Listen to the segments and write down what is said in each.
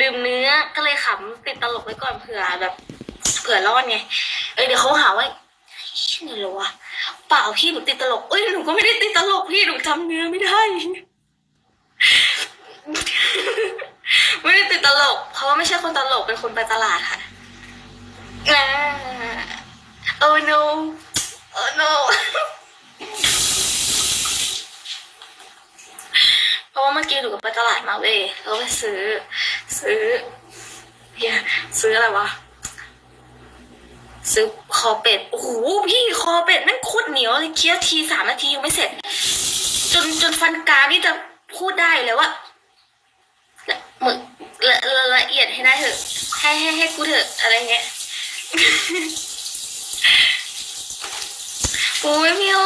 ลืมเนื้อก็เลยขำติดตลกไว้ก่อนเผื่อแบบ เผื่อรอดไงเอ้ยเดี๋ยวเขาหาว่าชื่ออะไรวะเปล่าพี่หนูติดตลกเอ้ยหนูก็ไม่ได้ติดตลกพี่หนูจำเนื้อไม่ได้ไม่ได้ติดตลก เพราะว่าไม่ใช่คนตลกเป็นคนไปตลาดค่ะโอ้ no โอ้ no เพราะว่าเมื่อกี้หนูกับไปตลาดมาเว้ยล้วไปซื้อ ซื้อเนี่ยซื้ออะไรวะ ซื้อคอเป็ด โอ้โห พี่คอเป็ดนั่นโคตรเหนียวเคี้ยวทีสามนาทียังไม่เสร็จ จนจนฟันกานี่จะพูดได้เลยว่าหมึกละละละเอียดให้ได้เถอะ ให้ให้ให้กูเถอะอะไรเงี้ยโอ้ยพี่โอ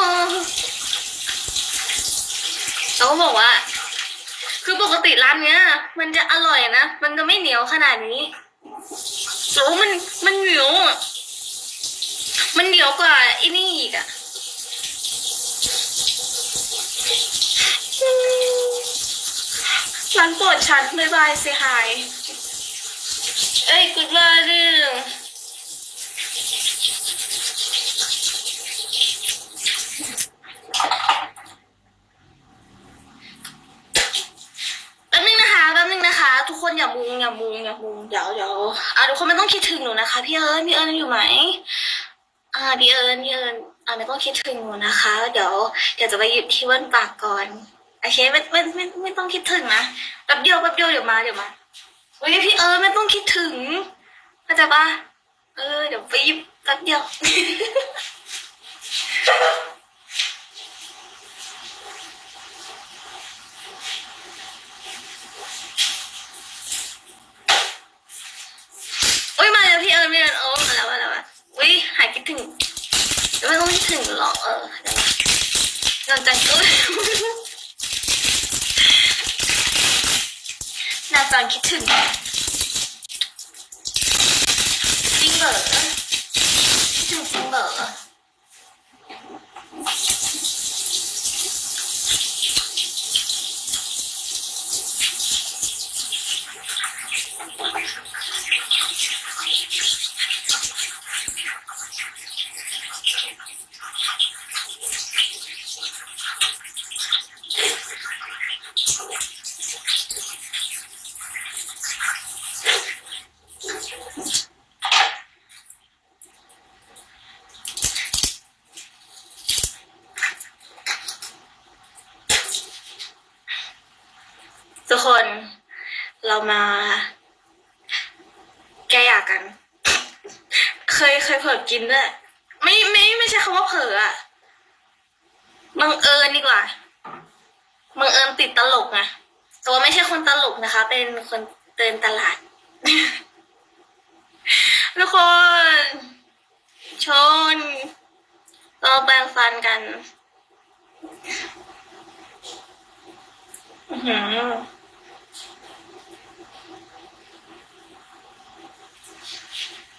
เขาบอกว่า คือปกติร้านเนี้ย มันจะอร่อยนะ มันจะไม่เหนียวขนาดนี้โหมันมันเหนียวมันเหนียวกว่าอ้นี่อีกอะร้านโปรดฉันบายบายเสียหาย เอ้ยกูว่าเดิ อย่ามุงอย่ามุงเดี๋ยวเดี๋ยวอะทุกคนไม่ต้องคิดถึงหนูนะคะพี่เอิญพี่เอิญอยู่ไหมอ่าพี่เอิญพี่เอิญอ่าไม่ต้องคิดถึงหนูนะคะ เดี๋ยวเดี๋ยวจะไปหยิบที่เว้นปากก่อนโอเคไม่ไม่ไม่ไม่ต้องคิดถึงนะแป๊บเดียวแป๊บเดียวเดี๋ยวมาเดี๋ยวมาเฮ้ยพี่เอิญไม่ต้องคิดถึงเข้าใจปะเออเดี๋ยวไปหยิบแป๊บเดียว ไม่เดิโอ้มาแล้วมาแล้วมาอุ้ยหายคิดถึงไม่ต้องคิดถึงหรอกเออหลังจากก็นาจอนคิดถึง ทุกคนเรามาแก้อยากกัน เคยเคยเผลอกินด้วยไม่ไม่ไม่ใช่คำว่าเผลออะบังเอิญดีกว่าบังเอิญติดตลกไงแต่ว่าไม่ใช่คนตลกนะคะ เป็นคนเดินตลาดทุกคน ชนเราแปรงฟันกัน อือหือ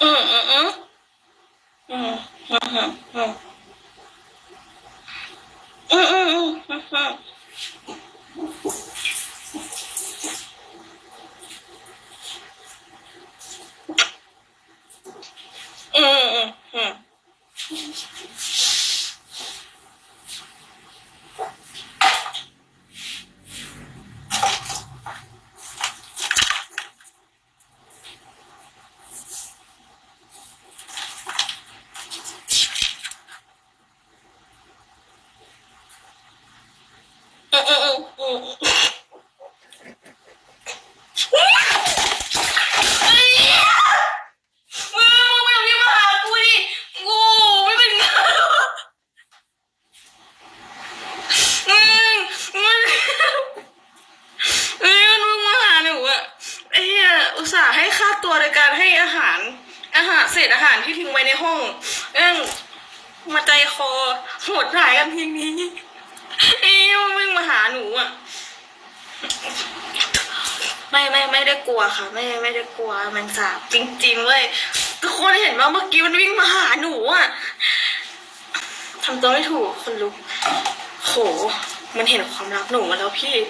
Mm-mm. มึงมึงไม่ต้องรีบมาหากูดิกูไม่เป็นไรมึงมึงเอ้มึงมาหาหนูอะไอ้อุตส่าห์ให้ค่าตัวโดการให้อาหาร อาหารเศษอาหารที่ทิ้งไว้ในห้องเอ้งมาใจคอโหดร้ายกันทีนี้ไอ้เหี้ยมึงมาหาหนูอะ ไม่ไม่ไม่ได้กลัวค่ะ ไม่ไม่ได้กลัวแมันสาบจริงๆเว้ยทุกคนเห็นว่าเมื่อกี้มันวิ่งมาหาหนูอะทำตัวไม่ถูกคนลุกโห มันเห็นความรักหนูมาแล้วพี่